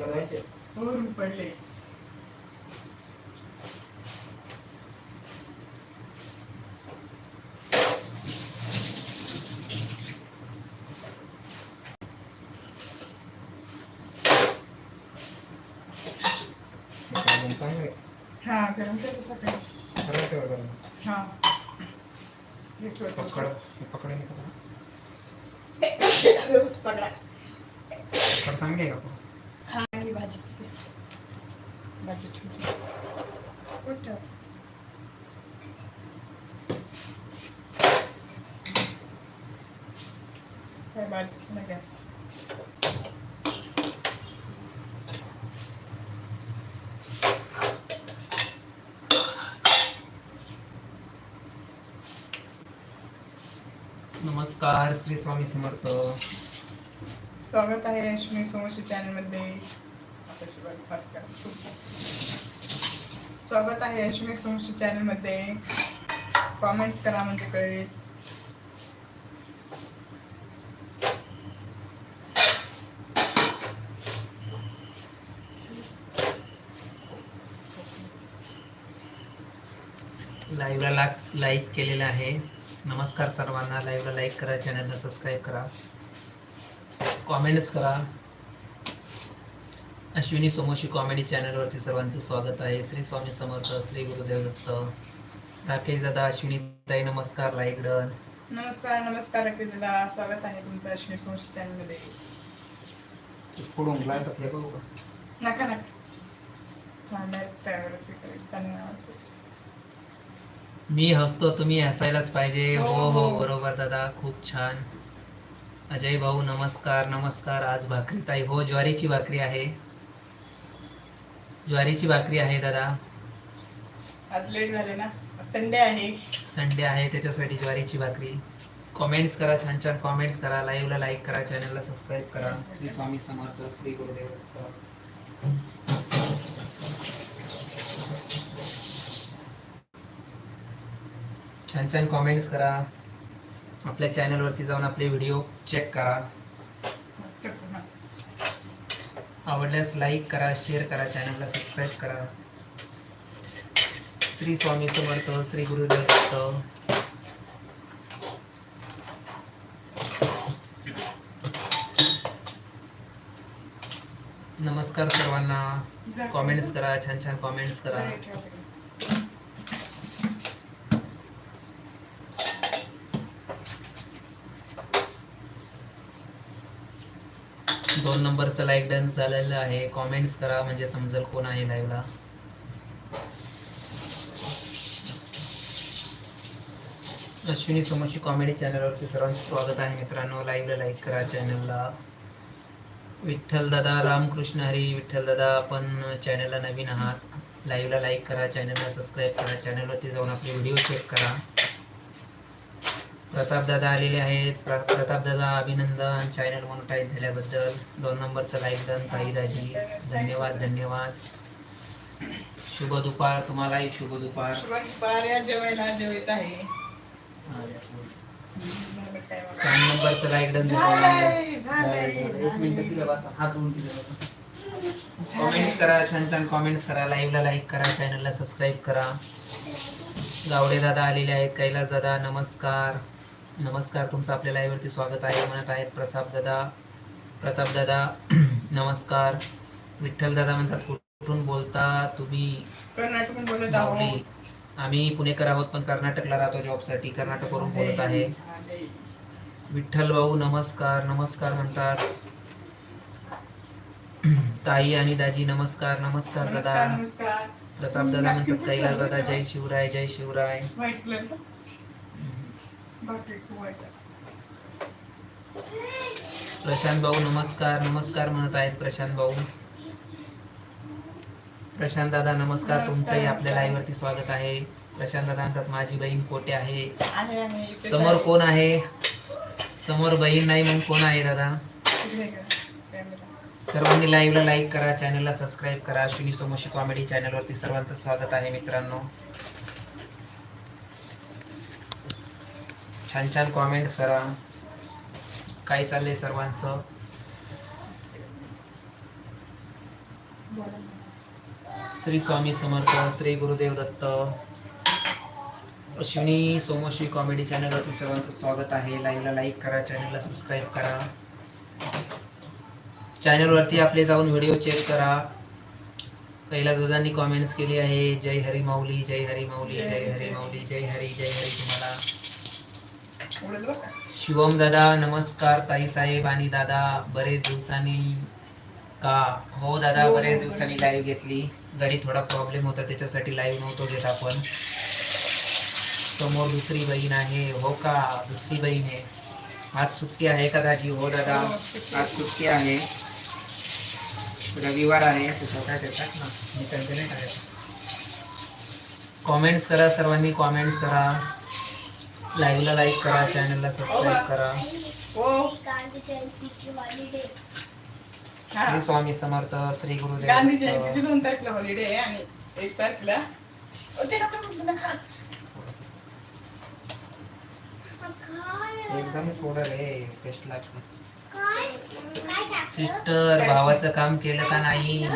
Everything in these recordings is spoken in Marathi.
करायचे धुवायचे पडले अजून चांगलं आहे. हा गरम केलं सकाळी खरंच आहे बरं. हा हे ठेवतो. पकड हे पकड हे पकड व्यवस्थित पकडा पकड चांगली आहे का हा आणि भाजीची ते भाजी ठेवली कुठं ठेव? काय बारीक केला गॅस नमस्कार श्री स्वामी समर्थ. स्वागत आहे अश्विनी सोमशी चॅनलमध्ये. आताशी बारीक पास करा. स्वागत आहे अश्विनी सोमशी चॅनलमध्ये. कॉमेंट्स करा म्हणजे कळेल लाईव्हला लाईक केलेलं आहे. नमस्कार सर्वांना. लाईव्हला लाईक करा चॅनलला सबस्क्राईब करा. कॉमेंट्स करा. अश्विनी सोमोशी कॉमेडी चॅनलवरती सर्वांचं स्वागत आहे. श्री स्वामी समर्थ श्री गुरुदेव दत्त. राकेश दादा अश्विनी ताई नमस्कार. Like done. नमस्कार नमस्कार दादा. स्वागत आहे तुमचं अश्विनी सोमशी चॅनलमध्ये. पुढून हे बघू का? नका नका. डायरेक्ट मी हसतो तुम्ही हसायलाच पाहिजे. हो, हो हो हो. बरोबर दादा खूप छान. अजय भाऊ नमस्कार नमस्कार. आज भाकरी ताई. हो ज्वारीची भाकरी आहे. ज्वारीची भाकरी आहे दादा. आज लेट झाले ना. संडे आहे. संडे आहे त्याच्यासाठी ज्वारीची भाकरी. कॉमेंट्स करा छान छान कॉमेंट्स करा. लाईव्हला लाईक करा चॅनलला सबस्क्राईब करा. श्री स्वामी समर्थ श्री गुरुदेव. छान छान कॉमेंट्स करा. आपल्या चॅनलवरती जाऊन आपले व्हिडिओ चेक करा. आवडल्यास लाईक करा शेअर करा चॅनलला सबस्क्राईब करा. श्री स्वामी समर्थ श्री गुरुदेव दत्त. नमस्कार सर्वांना. कॉमेंट्स करा छान छान कॉमेंट्स करा बरं, ठेवा तिकडे. दोन नंबरचं लाईक डन झालेलं आहे. कॉमेंट्स करा म्हणजे समजेल कोण आहे लाईव्हला अश्विनी सोमशी कॉमेडी चॅनलवरती सर्वांचं स्वागत आहे मित्रांनो. लाईव्हला लाईक करा चॅनलला विठ्ठल दादा रामकृष्ण हरी विठ्ठल दादा आपण चॅनलला नवीन आहात. लाईव्हला लाईक करा चॅनलला सबस्क्राईब करा चॅनलवरती जाऊन आपले व्हिडिओ चेक करा. प्रताप दादा आलेले आहेत. प्र- प्रताप दादा अभिनंदन. चॅनल मोनोटाईज झाल्याबद्दल दोन नंबरचं लाईक डन ताई दाजी धन्यवाद धन्यवाद. शुभ दुपार तुम्हालाही शुभ दुपार. जेवायला जेवायचं आहे. चार नंबरचं लाईक डन झालंय, झालंय, एक मिनिट तिला बसा. हात धुवून तिला बसा. कॉमेंट्स करा छान छान कॉमेंट्स करा. लाईव्हला लाईक करा चॅनलला सबस्क्राईब करा. गावडे दादा आलेले आहेत. कैलास दादा नमस्कार. नमस्कार तुमचं आपल्या लाईव्हवरती स्वागत आहे. म्हणत आहेत प्रसाद दादा प्रताप दादा. नमस्कार. विठ्ठल दादा म्हणतात कुठून बोलता तुम्ही? कर्नाटकून बोलत आहोत. आम्ही पुणेकर आहोत पण कर्नाटकला राहतो जॉबसाठी कर्नाटकवरून बोलत आहे. विठ्ठल भाऊ नमस्कार. नमस्कार म्हणतात. ताई आणि दाजी नमस्कार. नमस्कार दादा. प्रताप दादा म्हणतात कैलास दादा जय शिवराय जय शिवराय. प्रशांत भाऊ नमस्कार नमस्कार म्हणत आहेत प्रशांत भाऊ. प्रशांत दादा नमस्कार. तुमचंही आपल्या. लाईव्ह वरती स्वागत आहे. प्रशांत दादा म्हणतात माझी बहीण कोटे आहे. समोर. कोण आहे? समोर बहीण नाही मग कोण आहे दादा. सर्वांनी लाईव्हला लाईक करा चॅनलला सबस्क्राईब करा. अश्विनी सोमोशी कॉमेडी चॅनलवरती सर्वांचं स्वागत आहे मित्रांनो. छान छान कॉमेंट्स करा काय चाललंय सर्वांचं? श्री स्वामी समर्थ श्री गुरुदेव दत्त. अश्विनी सोमश्री कॉमेडी चॅनलवरती सर्वांचं स्वागत आहे. लाईव्हला लाईक करा चॅनलला सबस्क्राईब करा. चॅनलवरती आपले जाऊन व्हिडिओ चेक करा. कैलास दादांनी कॉमेंट्स केली आहे. जय हरी माऊली जय हरी माऊली जय हरी माऊली जय हरी जय हरी तुम्हाला. शिवम दादा नमस्कार ताई साहेब आणि दादा बरेच दिवसांनी का? हो दादा हो, बरेच हो, दिवसांनी. लाईव्ह घेतली. घरी थोडा प्रॉब्लेम होता त्याच्यासाठी लाईव्ह नव्हतो घेत आपण. समोर दुसरी बहीण आहे. हो का? दुसरी बहीण आहे. आज सुट्टी आहे का दाजी? हो दादा. हो. आज सुट्टी आहे. रविवार आहे. देतात ना. मी त्यांचे नाही करायचं कॉमेंट्स करा सर्वांनी कॉमेंट्स करा. लाईव्हला लाईक करा चॅनलला सबस्क्राईब करा. श्री स्वामी समर्थ श्री गुरुदेव गांधी. जयंतीची दोन तारखेला हॉलिडे आहे आणि एक तारखेला. एकदम थोडं रे टेस्ट लागते सिस्टर भावाचं काम केलं का नाही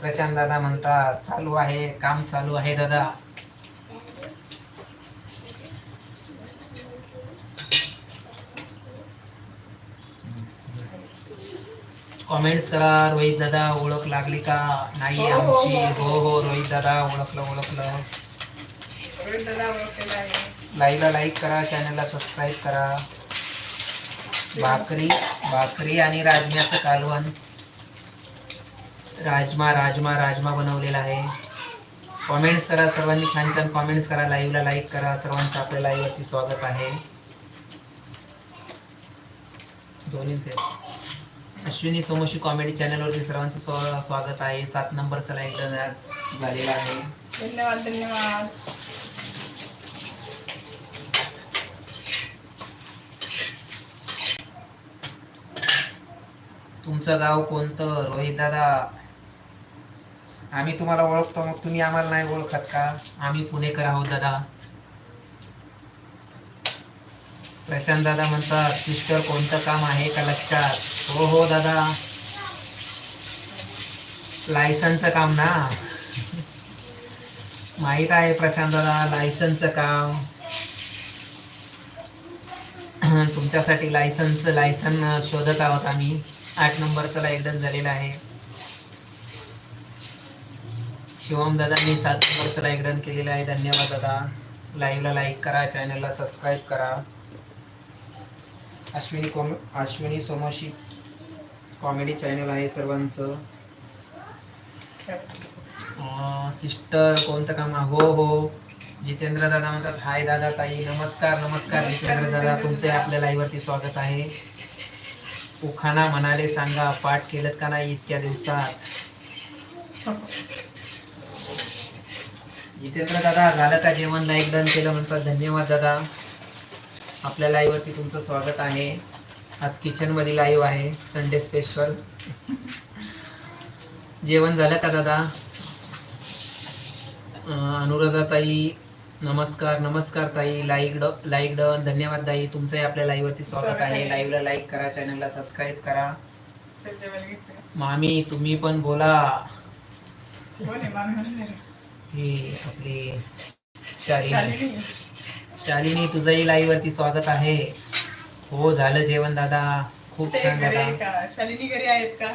प्रशांत दादा म्हणतात चालू आहे काम चालू आहे दादा कॉमेंट्स करा रोहित दादा ओळख लागली का? नाही हो, हो, आमची. हो. हो. हो रोहित दादा ओळखलं ओळखलं. लाईव्हला लाईक करा चॅनलला सबस्क्राईब करा. भाकरी भाकरी आणि राजम्याचं कालवण. राजमा राजमा राजमा बनवलेला आहे. कॉमेंट्स करा सर्वांनी छान छान कॉमेंट्स करा. लाईव्हला लाईक करा. सर्वांचं आपल्या लाईव्हवरती स्वागत आहे. दोन्हीच अश्विनी सोमोशी कॉमेडी चॅनलवरती सर्वांचं स्वा स्वागत आहे. सात नंबरचा लाईक झालेला आहे. धन्यवाद धन्यवाद. तुमचं गाव कोणतं? रोहित दादा. आम्ही तुम्हाला ओळखतो मग तुम्ही आम्हाला नाही ओळखत का? आम्ही पुणेकर आहोत दादा. प्रशांत दादा म्हणतात सिस्टर कोणतं काम आहे का लक्षात? हो हो दादा. लायसनचं काम ना. माहीत आहे प्रशांत दादा लायसनचं काम. तुमच्यासाठी लायसन्स लायसन शोधत आहोत आम्ही. आठ नंबरचं लायसन झालेलं आहे. शिवम दादांनी सात नंबरचं लाईक केलेलं आहे. धन्यवाद दादा. लाईव्हला लाईक करा चॅनलला सबस्क्राईब करा. अश्विनी कॉम अश्विनी सोमोशी कॉमेडी चॅनल आहे सर्वांचं. सिस्टर कोणतं काम? हो हो. जितेंद्र दादा म्हणतात हाय दादा ताई नमस्कार नमस्कार जितेंद्र दादा. तुमचे आपल्या लाईव्हवरती स्वागत आहे. उखाणा म्हणाले सांगा पाठ केलं का नाही इतक्या दिवसात? जितेंद्र दादा झालं का जेवण? लाईक डन केलं म्हणतात. धन्यवाद दादा. आपल्या लाईव्हवरती तुमचं स्वागत आहे. आज किचनमध्ये लाईव्ह आहे. संडे स्पेशल जेवण झालं का दादा? अनुराधा ताई नमस्कार नमस्कार ताई. लाईक ड लाईक डन धन्यवाद ताई. तुमचंही आपल्या लाईव्हवरती स्वागत स्वागत आहे. लाईव्हला लाईक करा चॅनलला सबस्क्राईब करा. मामी तुम्ही पण बोला. ही आपली शालिनी. शालिनी तुझंही लाईव्ह वरती स्वागत आहे. हो झालं जेवण दादा. खूप छान दादा. शालिनी घरी आहेत का?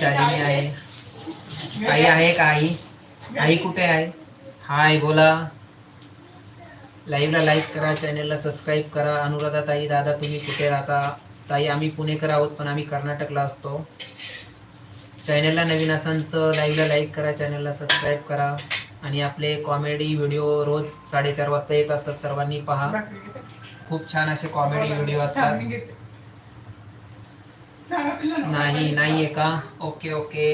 शालिनी आहे. आई आहे. का आई. आई कुठे आहे? हाय बोला. लाईव्हला लाईक करा चॅनलला सबस्क्राईब करा. अनुराधा ताई दादा तुम्ही कुठे राहता? ताई आम्ही पुणेकर आहोत पण आम्ही कर्नाटकला असतो. चॅनलला नवीन असाल तर लाईव्हला लाईक करा चॅनलला सबस्क्राईब करा. आणि आपले कॉमेडी व्हिडिओ रोज साडेचार वाजता येत असतात सर्वांनी पहा. खूप छान असे कॉमेडी हो, व्हिडिओ थांब, असतात. नाही नाहीये का? Okay okay.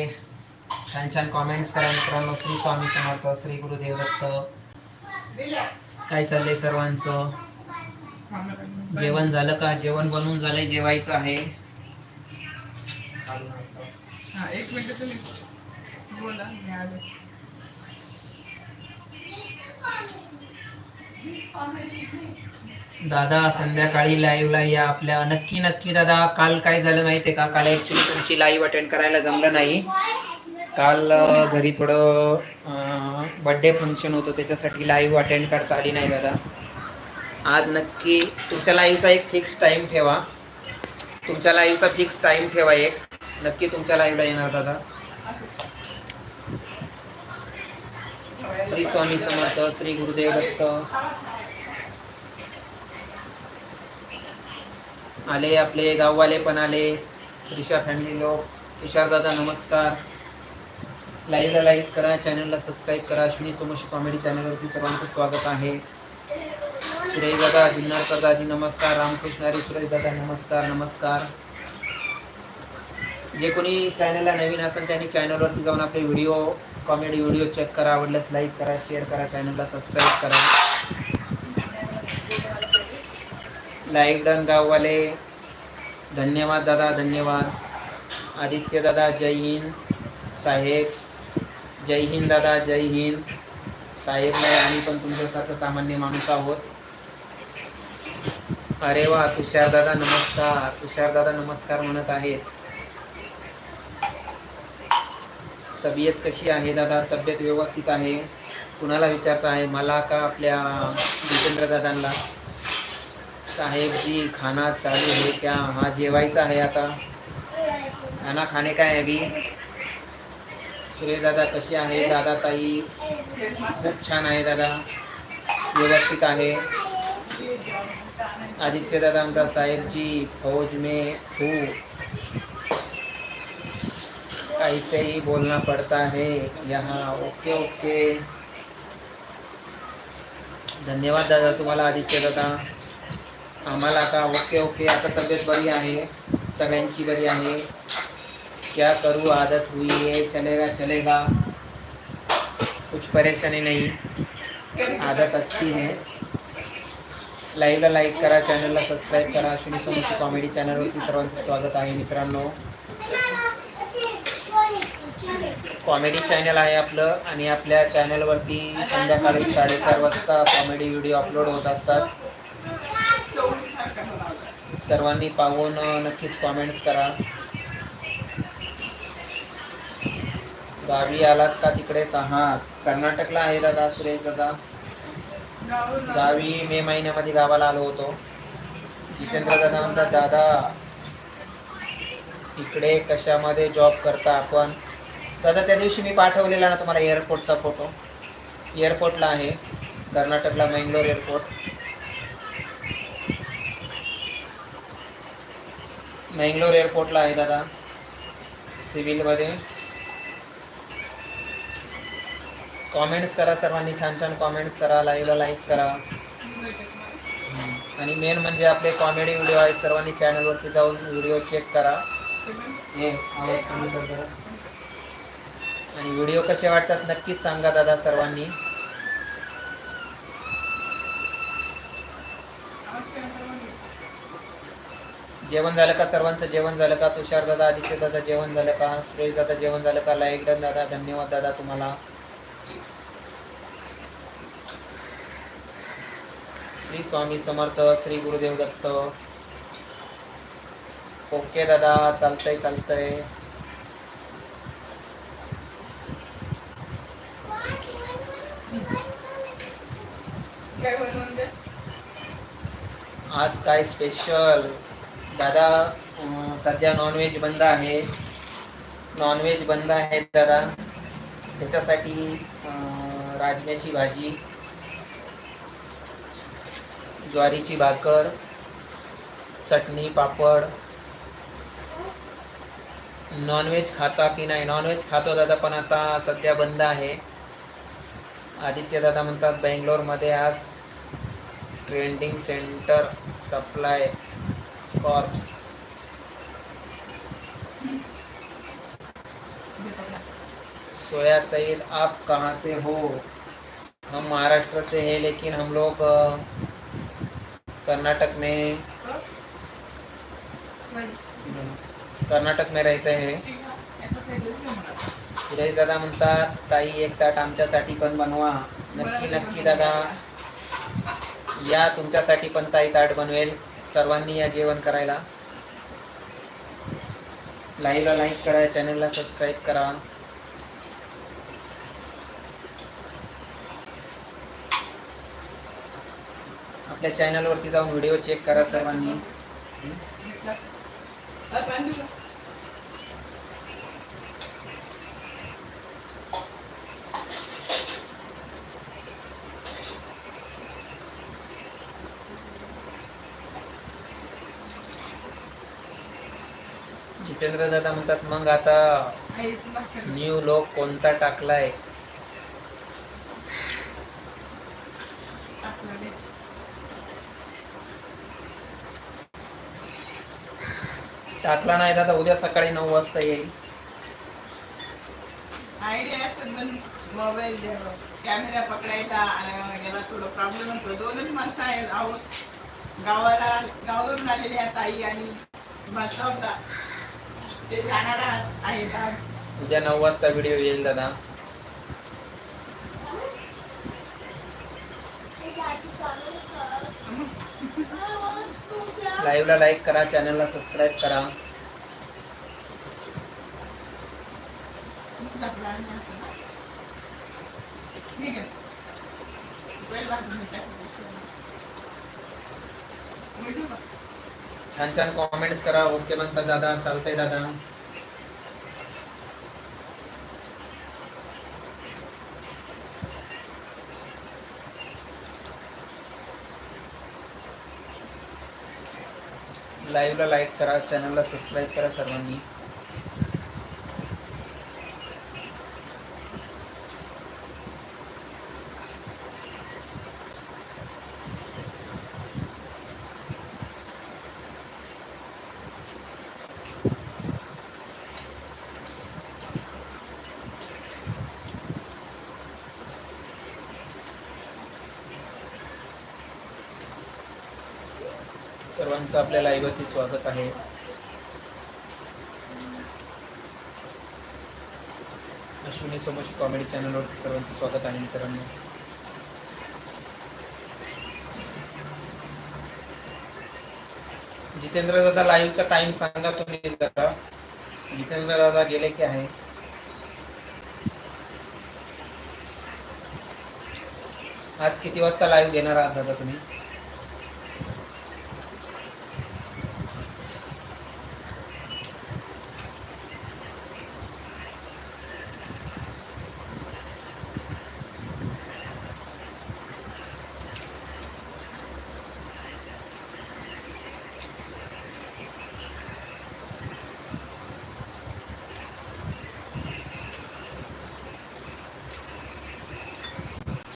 छान छान कॉमेंट्स करा मित्रांनो. श्री स्वामी समर्थ श्री गुरुदेव दत्त. काय चाललंय सर्वांचं. जेवण झालं का? जेवण बनवून झालंय जेवायचं आहे. हा एक मिनिट तुम्ही बोला मी आलो This comedy, दादा संध्याकाळी लाईव्हला या आपल्या. नक्की नक्की दादा काल काय झालं माहितीये का? काल ऍक्च्युली तुमची लाईव्ह अटेंड करायला जमलं नाही. काल घरी थोडं बर्थडे फंक्शन होतं त्याच्यासाठी लाईव्ह अटेंड करता आली नाही दादा. आज नक्की तुमच्या लाईव्हचा एक फिक्स टाईम ठेवा. तुमच्या लाईव्हचा फिक्स टाईम ठेवा एक. नक्की तुमच्या लाईव्हला येणार दादा. श्री स्वामी समर्थ श्री गुरुदेव दत्त. आले आपले गाववाले पण आले. त्रिशा फॅमिली लोक तुषार दादा नमस्कार. लाईव्हला लाईक करा चॅनलला सबस्क्राईब करा. अश्विनी सोमश कॉमेडी चॅनलवरती सर्वांचं स्वागत आहे. सुरेश दादा जुन्नरकर दाजी नमस्कार. रामकृष्ण हरी सुरेश दादा नमस्कार नमस्कार. जे कोणी चॅनलला नवीन असेल त्यांनी चॅनलवरती जाऊन आपले व्हिडिओ कॉमेडी व्हिडिओ चेक करा आवडल्यास लाईक करा शेअर करा चॅनलला सबस्क्राईब करा. लाईक डन गाववाले. धन्यवाद दादा धन्यवाद. आदित्य दादा जय हिंद. साहेब जय हिंद दादा जय हिंद. साहेब नाही आम्ही पण तुमच्यासारखं सामान्य माणूस आहोत. अरे वा तुषार दादा नमस्कार. तुषार दादा नमस्कार म्हणत आहेत. तब्येत कशी आहे दादा? तब्येत व्यवस्थित आहे? कुणाला विचारता आहे? मला का आपल्या जितेंद्र दादांना? साहेब जी खाना चालू आहे क्या हा जेवायचा आहे आता. खाना खाणे काय आहे अभी सुरेश दादा कशी आहे? दादा ताई खूप छान आहे दादा. व्यवस्थित आहे. आदित्य दादा म्हणतात साहेबजी फौज में हूँ. ऐसे ही बोलना पड़ता है यहाँ ओके ओके. धन्यवाद दादा तुम्हाला आदित्य दादा. आम्हाला का ओके ओके. आता तब्येत बरी आहे. सगळ्यांची बरी आहे. क्या करूँ? आदत हुई है. चलेगा चलेगा. कुछ परेशानी नहीं. आदत अच्छी है. लाईव्हला लाईक करा चॅनलला सबस्क्राईब करा. अश्विनी सोमशी कॉमेडी चॅनलवरती सर्वांचं स्वागत आहे मित्रांनो. कॉमेडी चॅनल आहे आपलं आणि आपल्या चॅनलवरती संध्याकाळी साडेचार वाजता कॉमेडी व्हिडिओ अपलोड होत असतात. सर्वांनी पाहून नक्कीच कॉमेंट्स करा. गावी आलात का तिकडेच? आहात कर्नाटकला आहे दादा सुरेश दादा. गावी मे महिन्यामध्ये गावाला आलो होतो. जितेंद्र दादा म्हणतात दादा इकडे कशामध्ये जॉब करता आपण? दादा त्या दिवशी मी पाठवलेला ना तुम्हाला एअरपोर्टचा फोटो एअरपोर्टला आहे. कर्नाटकला मंगलोर एअरपोर्ट मंगलोर एअरपोर्टला आहे दादा. सिव्हिलमध्ये कॉमेंट्स करा सर्वांनी. छान छान कॉमेंट्स करा. लाईव्हला लाईक करा. आणि मेन म्हणजे आपले कॉमेडी व्हिडिओ आहेत. सर्वांनी चॅनलवरती जाऊन व्हिडिओ चेक करा. हे. आवाज कमी. आणि व्हिडिओ कसे वाटतात नक्कीच सांगा दादा सर्वांनी. जेवण झालं का सर्वांचं? जेवण झालं का? तुषार दादा आदित्य दादा जेवण झालं का? सुरेश दादा जेवण झालं का? लाईक डन दादा धन्यवाद दादा तुम्हाला. श्री स्वामी समर्थ श्री गुरुदेव दत्त. ओके दादा चालतंय चालतंय. काय बनवून दे आज काय स्पेशल दादा सध्या नॉनव्हेज बंद आहे. नॉनव्हेज बंद आहे दादा त्याच्यासाठी राजम्याची भाजी ज्वारीची भाकर चटणी पापड. नॉनव्हेज खाता की नाही? नॉनव्हेज खातो दादा पण आता सध्या बंद आहे. आदित्य दादा म्हणतात बेंगलोरमध्ये आज ट्रेंडिंग सेंटर सप्लाय कॉर्प्स. सोया सईद आप कहाँ से हो? हम महाराष्ट्र से हैं लेकिन हम लोग कर्नाटक में कर्नाटक में रहते हैं। सुरेश दादा म्हणतात ताई एक ताट आमच्यासाठी पण बनवा. नक्की नक्की दादा. या तुमच्यासाठी पण ताई ताट बनवेल. सर्वांनी या जेवण करायला. लाईव्हला लाईक करा चॅनलला सबस्क्राईब करा. आपल्या चॅनलवरती जाऊन व्हिडिओ चेक करा सर्वांनी. जितेंद्र दादा म्हणतात मग आता न्यू लोक कोणता टाकलाय? टाकला नाही दादा उद्या सकाळी नऊ वाजता येईल. आयडिया असतात पण मोबाईल कॅमेरा पकडायचा आणि याला थोडं प्रॉब्लेम होतो. दोनच माणसं आहेत. आहोत गावाला गावावरून आलेले आहेत आई आणि भाचा होता ते जाणार आहात- आहेत आज. उद्या नऊ वाजता व्हिडिओ येईल दादा. लाईव्हला लाईक करा चॅनलला सबस्क्राईब करा. ठीक आहे. छान छान कॉमेंट्स करा ओके म्हणतात दादा चालतंय दादा. लाईव्हला लाईक करा चॅनलला सबस्क्राईब करा सर्वांनी. सर्वांचं आपल्या लाईव्हवरती स्वागत आहे. अश्विनी समोर कॉमेडी चॅनलवरती सर्वांचं स्वागत आहे मित्रांनो. जितेंद्र दादा लाईव्हचा टाइम सांगा तुम्ही जरा. जितेंद्र दादा गेले की आहे? आज किती वाजता लाईव्ह देणार आहात दादा तुम्ही?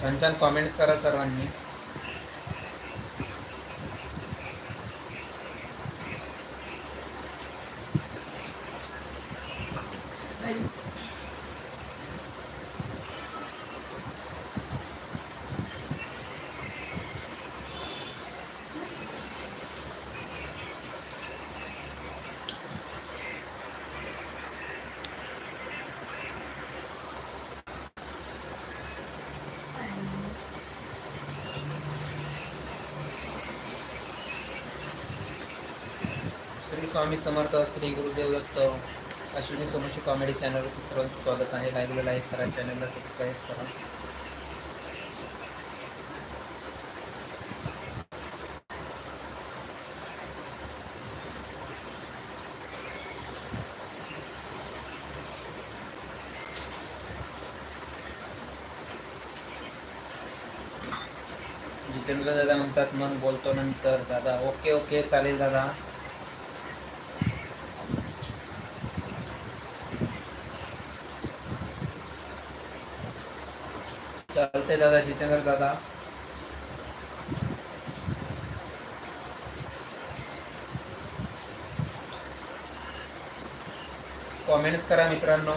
छान छान कॉमेंट्स करा सर्वांनी. स्वामी समर्थ श्री गुरुदेव दत्त अश्विनी सोमशी कॉमेडी चॅनलवरती सर्वांचं स्वागत आहे. लाईव्हला लाईक करा चॅनलला सबस्क्राईब करा. जितेंद्र दादा म्हणतात मग बोलतो नंतर. दादा ओके ओके चालेल दादा. चालते दादा जितेंद्र दादा. कॉमेंट्स करा मित्रांनो.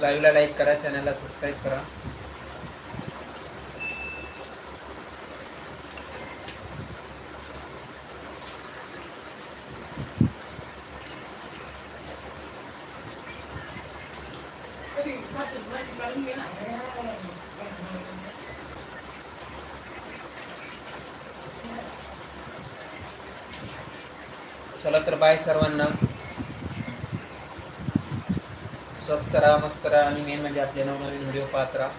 लाईव्हला लाईक करा चॅनलला सबस्क्राईब करा. चला तर बाय सर्वांना. स्वस्त राहा मस्त राहा आणि मेन म्हणजे आपले नवनवीन व्हिडिओ पाहत राहा.